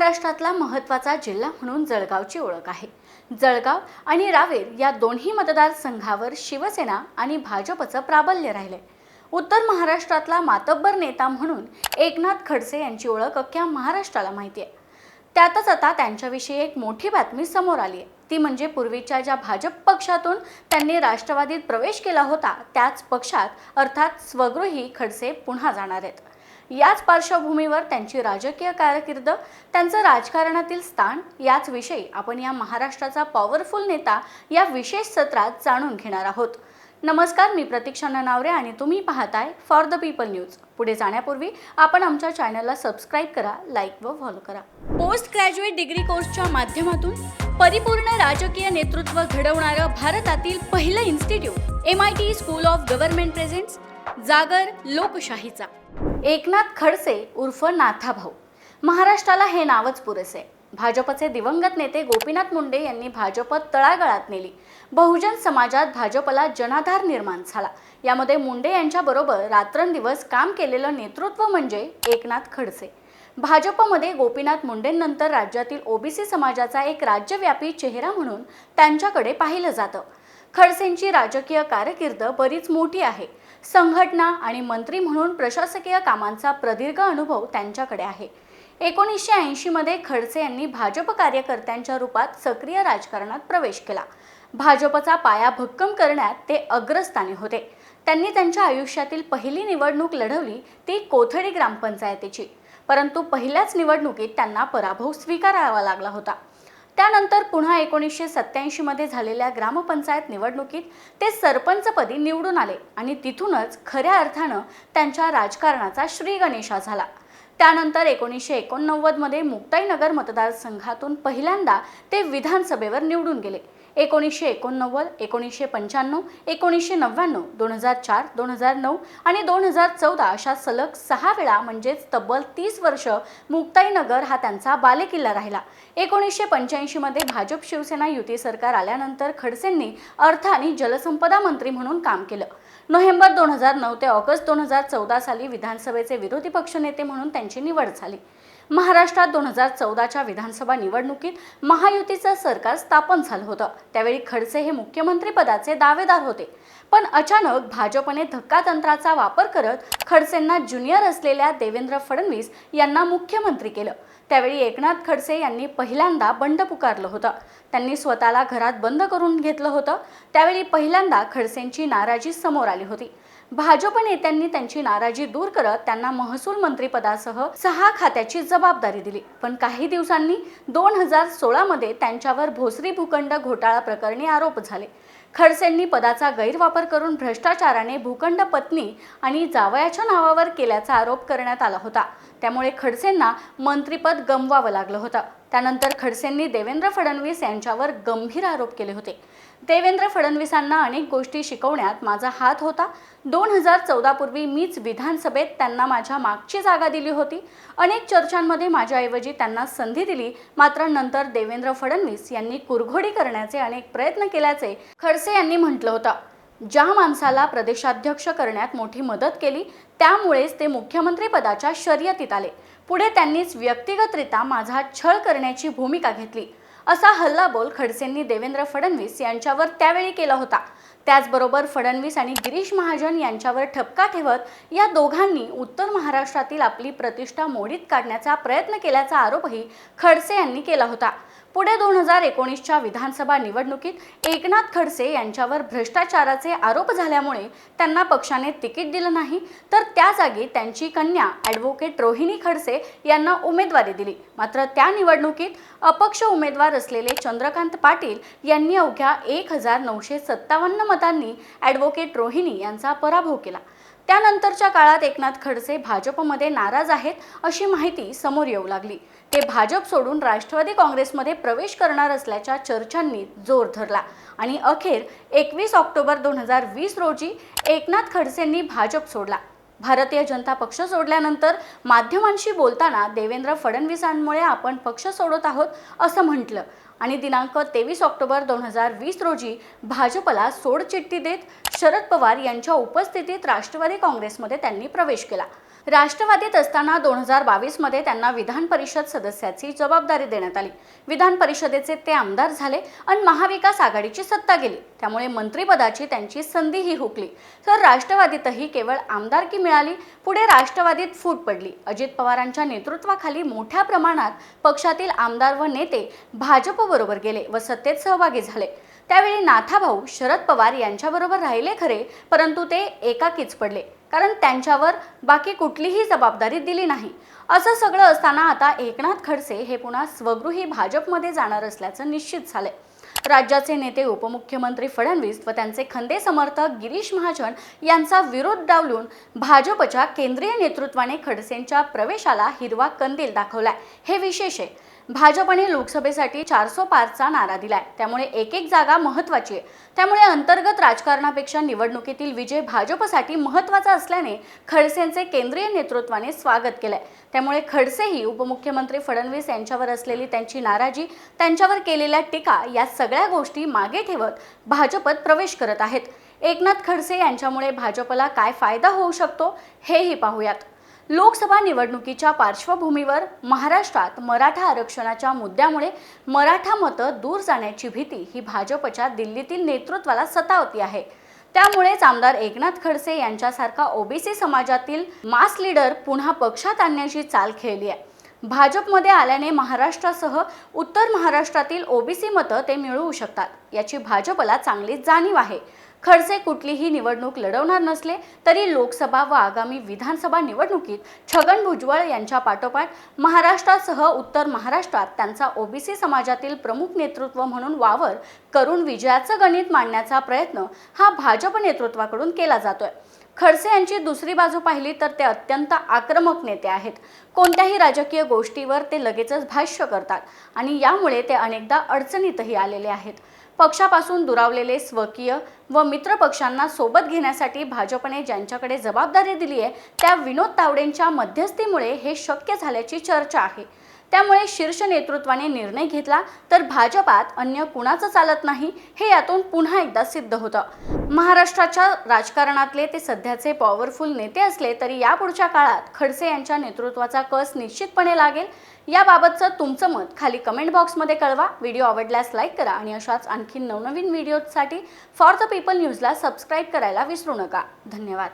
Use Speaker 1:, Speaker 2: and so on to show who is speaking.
Speaker 1: महाराष्ट्रातला महत्त्वाचा जिल्हा म्हणून जळगावची ओळख आहे. जळगाव आणि रावेर या दोन्ही मतदारसंघावर शिवसेना आणि भाजपचं प्राबल्य राहिले उत्तर महाराष्ट्रातला मातब्बर नेता म्हणून एकनाथ खडसे यांची ओळख अख्ख्या महाराष्ट्राला माहिती आहे त्यातच आता त्यांच्याविषयी एक मोठी बातमी समोर आली आहे ती म्हणजे पूर्वीच्या ज्या भाजप पक्षातून त्यांनी राष्ट्रवादीत प्रवेश केला होता त्याच पक्षात अर्थात स्वगृही खडसे पुन्हा जाणार आहेत. याच पार्श्वभूमीवर त्यांची राजकीय कारकीर्द त्यांचं राजकारणातील स्थान याच विषयी आपण या महाराष्ट्राचा पॉवरफुल नेता या विशेष सत्रात जाणून घेणार आहोत. नमस्कार मी प्रतीक्षा ननावरे आणि तुम्ही पाहताय फॉर द पीपल न्यूज पुढे जाण्यापूर्वी आपण आमच्या चॅनलला सबस्क्राईब करा लाईक व फॉलो करा. पोस्ट ग्रॅज्युएट डिग्री कोर्सच्या माध्यमातून परिपूर्ण राजकीय नेतृत्व घडवणारं भारतातील पहिलं institute M I T school of government presents जागर लोकशाहीचा. एकनाथ खडसे उर्फ नाथाभाऊ. महाराष्ट्राला हे नावच पुरेसे. भाजपचे दिवंगत नेते गोपीनाथ मुंडे यांनी भाजप तळागळात नेली. बहुजन समाजात भाजपला जनाधार निर्माण झाला. यामध्ये मुंडे यांच्याबरोबर रात्रंदिवस काम केलेलं नेतृत्व म्हणजे एकनाथ खडसे. भाजपमध्ये गोपीनाथ मुंडेंनंतर राज्यातील ओबीसी समाजाचा एक राज्यव्यापी चेहरा म्हणून त्यांच्याकडे पाहिलं जातं. खडसेंची राजकीय कारकीर्द बरीच मोठी आहे. संघटना आणि मंत्री म्हणून प्रशासकीय कामांचा प्रदीर्घ अनुभव त्यांच्याकडे आहे. एकोणीसशे ऐंशीमध्ये खडसे यांनी भाजप कार्यकर्त्यांच्या रूपात सक्रिय राजकारणात प्रवेश केला. भाजपचा पाया भक्कम करण्यात ते अग्रस्थानी होते. त्यांनी त्यांच्या आयुष्यातील पहिली निवडणूक लढवली ती कोथडी ग्रामपंचायतीची. परंतु पहिल्याच निवडणुकीत त्यांना पराभव स्वीकारावा लागला होता. त्यानंतर पुन्हा एकोणीसशे सत्याऐंशीमध्ये झालेल्या ग्रामपंचायत निवडणुकीत ते सरपंचपदी निवडून आले आणि तिथूनच खऱ्या अर्थानं त्यांच्या राजकारणाचा श्रीगणेशा झाला. त्यानंतर एकोणीसशे एकोणनव्वदमध्ये मुक्ताईनगर मतदारसंघातून पहिल्यांदा ते विधानसभेवर निवडून गेले. एकोणीसशे एकोणनव्वद एकोणीसशे पंच्याण्णव एकोणीसशे नव्याण्णव दोन हजार चार दोन हजार नऊ आणि दोन हजार चौदा अशा सलग सहा वेळा म्हणजेच तब्बल तीस वर्ष मुक्ताईनगर हा त्यांचा बालेकिल्ला राहिला. एकोणीसशे पंच्याऐंशीमध्ये भाजप शिवसेना युती सरकार आल्यानंतर खडसेंनी अर्थ आणि जलसंपदा मंत्री म्हणून काम केलं. नोव्हेंबर दोन हजार नऊ ते ऑगस्ट दोन हजार चौदा साली विधानसभेचे विरोधी पक्षनेते म्हणून त्यांची निवड झाली. महाराष्ट्रात दोन हजार चौदाच्या विधानसभा निवडणुकीत महायुतीचं सरकार स्थापन झालं होतं. त्यावेळी खडसे हे मुख्यमंत्रीपदाचे दावेदार होते. पण अचानक भाजपने धक्का तंत्राचा वापर करत खडसेंना ज्युनियर असलेल्या देवेंद्र फडणवीस यांना मुख्यमंत्री केलं. त्यावेळी एकनाथ खडसे यांनी पहिल्यांदा बंड पुकारलं होतं. त्यांनी स्वतःला घरात बंद करून घेतलं होतं. त्यावेळी पहिल्यांदा खडसेंची नाराजी समोर आली होती. भाजप नेत्यांनी त्यांची नाराजी दूर करत त्यांना महसूल मंत्रीपदासह सहा खात्याची जबाबदारी दिली. पण काही दिवसांनी दोन हजार सोळामध्ये त्यांच्यावर भोसरी भूखंड घोटाळा प्रकरणी आरोप झाले. खडसेंनी पदाचा गैरवापर करून भ्रष्टाचाराने भूखंड पत्नी आणि जावयाच्या नावावर केल्याचा आरोप करण्यात आला होता. त्यामुळे खडसेंना मंत्रीपद गमवावं लागलं होतं. त्यानंतर खडसेंनी देवेंद्र फडणवीस यांच्यावर गंभीर आरोप केले होते. देवेंद्र फडणवीसांना अनेक गोष्टी शिकवण्यात माझा हात होता. दोन हजार चौदापूर्वी मीच विधानसभेत त्यांना माझ्या मागची जागा दिली होती. अनेक चर्चांमध्ये माझ्याऐवजी त्यांना संधी दिली. मात्र नंतर देवेंद्र फडणवीस यांनी कुरघोडी करण्याचे अनेक प्रयत्न केल्याचे खडसे यांनी म्हटलं होतं. ज्या माणसाला प्रदेशाध्यक्ष करण्यात मोठी मदत केली त्यामुळेच ते मुख्यमंत्री पदाच्या शर्यतीत आले. पुढे त्यांनीच व्यक्तिगतरित्या माझा छळ करण्याची भूमिका घेतली. असा हल्लाबोल खडसेंनी देवेंद्र फडणवीस यांच्यावर त्यावेळी केला होता. त्याचबरोबर फडणवीस आणि गिरीश महाजन यांच्यावर ठपका ठेवत या दोघांनी उत्तर महाराष्ट्रातील आपली प्रतिष्ठा मोडीत काढण्याचा प्रयत्न केल्याचा आरोपही खडसे यांनी केला होता. पुढे दोन हजार एकोणीसच्या विधानसभा निवडणुकीत एकनाथ खडसे यांच्यावर भ्रष्टाचाराचे आरोप झाल्यामुळे त्यांना पक्षाने तिकीट दिलं नाही तर त्या जागी त्यांची कन्या ॲडव्होकेट रोहिणी खडसे यांना उमेदवारी दिली. मात्र त्या निवडणुकीत अपक्ष उमेदवार असलेले चंद्रकांत पाटील यांनी अवघ्या एक हजार नऊशे सत्तावन्न मतांनी ॲडव्होकेट रोहिणी यांचा पराभव केला. त्यानंतरच्या काळात एकनाथ खडसे भाजपमध्ये नाराज आहेत अशी माहिती समोर येऊ लागली. ते भाजप सोडून राष्ट्रवादी काँग्रेसमध्ये प्रवेश करणार असल्याच्या चर्चांनी जोर धरला. आणि अखेर एकवीस ऑक्टोबर दोन हजार वीस रोजी एकनाथ खडसेंनी भाजप सोडला. भारतीय जनता पक्ष सोडल्यानंतर माध्यमांशी बोलताना देवेंद्र फडणवीसांमुळे आपण पक्ष सोडत आहोत असं म्हटलं. आणि दिनांक तेवीस ऑक्टोबर दोन हजार वीस रोजी भाजपला सोडचिठ्ठी देत शरद पवार यांच्या उपस्थितीत राष्ट्रवादी काँग्रेसमध्ये त्यांनी प्रवेश केला. राष्ट्रवादीत असताना दोन हजार बावीसमध्ये त्यांना विधान परिषद सदस्याची जबाबदारी देण्यात आली. विधान परिषदेचे ते आमदार झाले आणि महाविकास आघाडीची सत्ता गेली. त्यामुळे मंत्रिपदाची त्यांची संधीही हुकली. तर राष्ट्रवादीतही केवळ आमदारकी मिळाली पुढे राष्ट्रवादीत फूट पडली. अजित पवारांच्या नेतृत्वाखाली मोठ्या प्रमाणात पक्षातील आमदार व नेते भाजपबरोबर गेले व सत्तेत सहभागी झाले. त्यावेळी नाथाभाऊ शरद पवार यांच्याबरोबर राहिले खरे परंतु ते एकाकीच पडले. कारण त्यांच्यावर बाकी कुठलीही जबाबदारी दिली नाही. असं सगळं असताना आता एकनाथ खडसे हे पुन्हा स्वगृही भाजपमध्ये जाणार असल्याचं निश्चित झालंय. राज्याचे नेते उपमुख्यमंत्री फडणवीस व त्यांचे खंदे समर्थक गिरीश महाजन यांचा विरोध डावलून भाजपच्या केंद्रीय नेतृत्वाने खडसेंच्या प्रवेशाला हिरवा कंदील दाखवलाय. हे विशेष आहे. भाजपने लोकसभेसाठी चारसो पारचा नारा दिलाय. त्यामुळे एक एक जागा महत्वाची आहे. त्यामुळे अंतर्गत राजकारणापेक्षा निवडणुकीतील विजय भाजपसाठी महत्त्वाचा असल्याने खडसेंचे केंद्रीय नेतृत्वाने स्वागत केलंय. त्यामुळे खडसेही उपमुख्यमंत्री फडणवीस यांच्यावर असलेली त्यांची नाराजी त्यांच्यावर केलेल्या टीका या सगळ्या गोष्टी मागे ठेवत भाजपत प्रवेश करत आहेत. एकनाथ खडसे यांच्यामुळे भाजपला काय फायदा होऊ शकतो हेही पाहूयात. लोकसभा निवडणुकीच्या पार्श्वभूमीवर महाराष्ट्रात मराठा आरक्षणाच्या मुद्द्यामुळे मराठा मतं दूर जाण्याची भीती ही भाजपच्या दिल्लीतील नेतृत्वाला सतावती आहे. त्यामुळेच आमदार एकनाथ खडसे यांच्यासारखा ओबीसी समाजातील मास लीडर पुन्हा पक्षात आणण्याची चाल खेळली आहे. भाजपमध्ये आल्याने महाराष्ट्रासह उत्तर महाराष्ट्रातील ओबीसी मतं ते मिळवू शकतात याची भाजपला चांगली जाणीव आहे. खडसे कुठलीही निवडणूक लढवणार नसले तरी लोकसभा व आगामी विधानसभा निवडणुकीत छगन भुजबळ यांच्या पाठोपाठ महाराष्ट्रासह उत्तर महाराष्ट्रात त्यांचा ओबीसी समाजातील प्रमुख नेतृत्व म्हणून वावर करून विजयाचं गणित मांडण्याचा प्रयत्न हा भाजप नेतृत्वाकडून केला जातोय. खडसे यांची दुसरी बाजू पाहिली तर ते अत्यंत आक्रमक नेते आहेत. कोणत्याही राजकीय गोष्टीवर ते लगेचच भाष्य करतात आणि यामुळे ते अनेकदा अडचणीतही आलेले आहेत. पक्षापासून दुरावलेले स्वकीय व मित्र पक्षांना सोबत घेण्यासाठी भाजपने ज्यांच्याकडे जबाबदारी दिली आहे त्या विनोद तावडेंच्या मध्यस्थीमुळे हे शक्य झाल्याची चर्चा आहे. त्यामुळे शीर्ष नेतृत्वाने निर्णय घेतला तर भाजपात अन्य कुणाचं चालत नाही हे यातून पुन्हा एकदा सिद्ध होतं. महाराष्ट्राच्या राजकारणातले ते सध्याचे पॉवरफुल नेते असले तरी यापुढच्या काळात खडसे यांच्या नेतृत्वाचा कस निश्चितपणे लागेल? याबाबतचं तुमचं मत खाली कमेंट बॉक्समध्ये कळवा. व्हिडिओ आवडल्यास लाईक करा आणि अशाच आणखी नवनवीन व्हिडिओसाठी फॉर द पीपल न्यूजला सबस्क्राईब करायला विसरू नका. धन्यवाद.